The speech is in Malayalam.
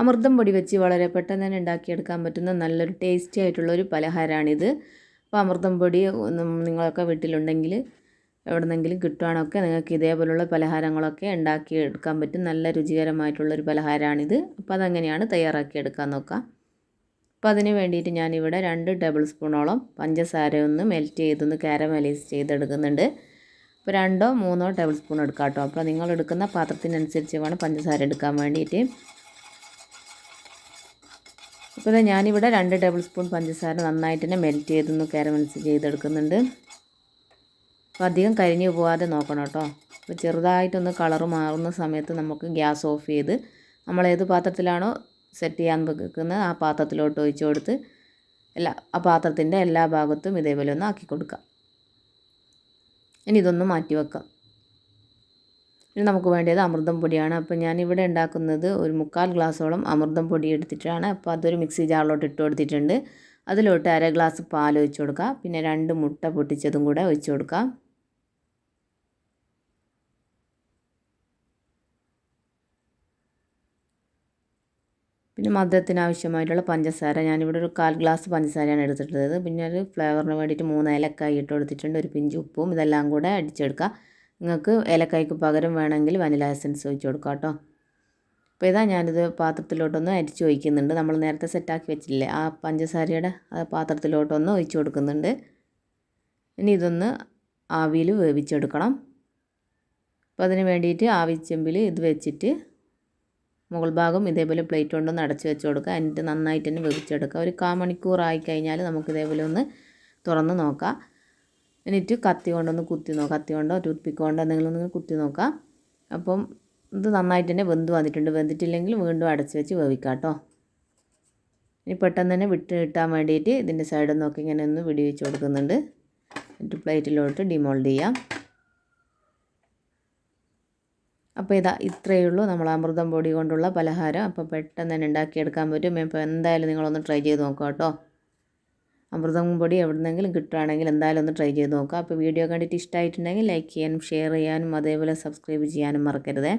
അമൃതം പൊടി വെച്ച് വളരെ പെട്ടെന്ന് തന്നെ ഉണ്ടാക്കിയെടുക്കാൻ പറ്റുന്ന നല്ലൊരു ടേസ്റ്റി ആയിട്ടുള്ള ഒരു പലഹാരമാണിത് അപ്പോൾ അമൃതം പൊടി നിങ്ങളൊക്കെ വീട്ടിലുണ്ടെങ്കിൽ എവിടെന്നെങ്കിലും കിട്ടുവാണൊക്കെ നിങ്ങൾക്ക് ഇതേപോലുള്ള പലഹാരങ്ങളൊക്കെ ഉണ്ടാക്കി എടുക്കാൻ പറ്റും. നല്ല രുചികരമായിട്ടുള്ളൊരു പലഹാരമാണിത് അപ്പോൾ അതെങ്ങനെയാണ് തയ്യാറാക്കിയെടുക്കാൻ നോക്കാം. അപ്പോൾ അതിന് വേണ്ടിയിട്ട് ഞാനിവിടെ രണ്ട് ടേബിൾ സ്പൂണോളം പഞ്ചസാര ഒന്ന് മെൽറ്റ് ചെയ്തൊന്ന് കാരമലൈസ് ചെയ്തെടുക്കുന്നുണ്ട്. അപ്പോൾ രണ്ടോ മൂന്നോ ടേബിൾ സ്പൂൺ എടുക്കാം കേട്ടോ. അപ്പോൾ നിങ്ങൾ എടുക്കുന്ന പാത്രത്തിനനുസരിച്ച് വേണം പഞ്ചസാര എടുക്കാൻ വേണ്ടിയിട്ട്. ഇപ്പോൾ ഞാനിവിടെ രണ്ട് ടേബിൾ സ്പൂൺ പഞ്ചസാര നന്നായിട്ട് തന്നെ മെൽറ്റ് ചെയ്തൊന്ന് കാരമൽസ് ചെയ്തെടുക്കുന്നുണ്ട്. അപ്പോൾ അധികം കരിഞ്ഞു പോകാതെ നോക്കണം കേട്ടോ. അപ്പോൾ ചെറുതായിട്ടൊന്ന് കളർ മാറുന്ന സമയത്ത് നമുക്ക് ഗ്യാസ് ഓഫ് ചെയ്ത് നമ്മൾ ഏത് പാത്രത്തിലാണോ സെറ്റ് ചെയ്യാൻ വെക്കുന്നത് ആ പാത്രത്തിലോട്ട് ഒഴിച്ചു കൊടുത്ത് എല്ലാ ആ പാത്രത്തിന്റെ എല്ലാ ഭാഗത്തും ഇതേപോലെ ഒന്ന് ആക്കി കൊടുക്കാം. ഇനി ഇതൊന്ന് മാറ്റി വെക്കാം. ഇനി നമുക്ക് വേണ്ടത് അമൃതം പൊടിയാണ്. അപ്പോൾ ഇവിടെ ഉണ്ടാക്കുന്നത് ഒരു മുക്കാൽ ഗ്ലാസ്സോളം അമൃതം പൊടി എടുത്തിട്ടാണ്. അപ്പോൾ അതൊരു മിക്സി ജാറിലോട്ട് ഇട്ട് കൊടുത്തിട്ടുണ്ട്. അതിലോട്ട് അര ഗ്ലാസ് പാൽ ഒഴിച്ചു കൊടുക്കുക പിന്നെ രണ്ട് മുട്ട പൊട്ടിച്ചതും കൂടെ ഒഴിച്ചു കൊടുക്കാം. പിന്നെ മധുരത്തിന് ആവശ്യമായിട്ടുള്ള പഞ്ചസാര. ഞാനിവിടെ ഒരു കാൽ ഗ്ലാസ് പഞ്ചസാരയാണ് എടുത്തിട്ടുള്ളത്. പിന്നെ ഒരു ഫ്ലേവറിന് വേണ്ടിയിട്ട് മൂന്ന് ഏലക്കായി ഇട്ട് കൊടുത്തിട്ടുണ്ട്. ഒരു പിഞ്ച് ഉപ്പും ഇതെല്ലാം കൂടെ അടിച്ചെടുക്കുക നിങ്ങൾക്ക് ഏലക്കായ്ക്ക് പകരം വേണമെങ്കിൽ വനില എസൻസ് ഒഴിച്ച് കൊടുക്കാം കേട്ടോ. അപ്പോൾ ഇതാ ഞാനിത് പാത്രത്തിലോട്ടൊന്ന് അരിച്ച് ഒഴിക്കുന്നുണ്ട്. നമ്മൾ നേരത്തെ സെറ്റാക്കി വെച്ചില്ലേ ആ പഞ്ചസാരയുടെ ആ പാത്രത്തിലോട്ടൊന്ന് ഒഴിച്ച് കൊടുക്കുന്നുണ്ട്. ഇനി ഇതൊന്ന് ആവിയിൽ വേവിച്ചെടുക്കണം. അപ്പോൾ അതിന് വേണ്ടിയിട്ട് ആവിച്ചെമ്പിൽ ഇത് വെച്ചിട്ട് മുകൾ ഭാഗം ഇതേപോലെ പ്ലേറ്റ് കൊണ്ടൊന്ന് അടച്ച് വെച്ച് കൊടുക്കുക. എന്നിട്ട് നന്നായിട്ട് തന്നെ വേവിച്ചെടുക്കുക. ഒരു കാ മണിക്കൂറായി കഴിഞ്ഞാൽ നമുക്ക് ഇതേപോലെ ഒന്ന് തുറന്ന് നോക്കാം. എന്നിട്ട് കത്തി കൊണ്ടൊന്ന് കുത്തി നോക്കാം. കത്തി കൊണ്ടോ ടൂത്ത് പിക്ക് കൊണ്ടോ എന്തെങ്കിലും ഒന്ന് കുത്തി നോക്കാം. അപ്പം ഇത് നന്നായിട്ട് തന്നെ വെന്ത് വന്നിട്ടുണ്ട്. വെന്തിട്ടില്ലെങ്കിൽ വീണ്ടും അടച്ച് വെച്ച് വേവിക്കാം കേട്ടോ ഇനി പെട്ടെന്ന് തന്നെ വിട്ട് കിട്ടാൻ വേണ്ടിയിട്ട് ഇതിന്റെ സൈഡിൽ നോക്കി ഇങ്ങനെ ഒന്ന് വിടി വെച്ച് കൊടുക്കുന്നുണ്ട്. എന്നിട്ട് പ്ലേറ്റിലോട്ട് ഡിമോൾഡ് ചെയ്യാം. അപ്പോൾ ഇതാ ഇത്രയേ ഉള്ളൂ. നമ്മൾ അമൃതം പൊടി കൊണ്ടുള്ള പലഹാരം. അപ്പോൾ പെട്ടെന്ന് തന്നെ ഉണ്ടാക്കിയെടുക്കാൻ പറ്റും. ഇപ്പോൾ എന്തായാലും നിങ്ങളൊന്ന് ട്രൈ ചെയ്ത് നോക്കാം കേട്ടോ അമൃതം പൊടി എവിടുന്നെങ്കിലും കിട്ടുകയാണെങ്കിൽ എന്തായാലും ഒന്ന് ട്രൈ ചെയ്ത് നോക്കുക അപ്പോൾ വീഡിയോ കണ്ടിട്ട് ഇഷ്ടമായിട്ടുണ്ടെങ്കിൽ ലൈക്ക് ചെയ്യാനും ഷെയർ ചെയ്യാനും അതേപോലെ സബ്സ്ക്രൈബ് ചെയ്യാനും മറക്കരുതേ.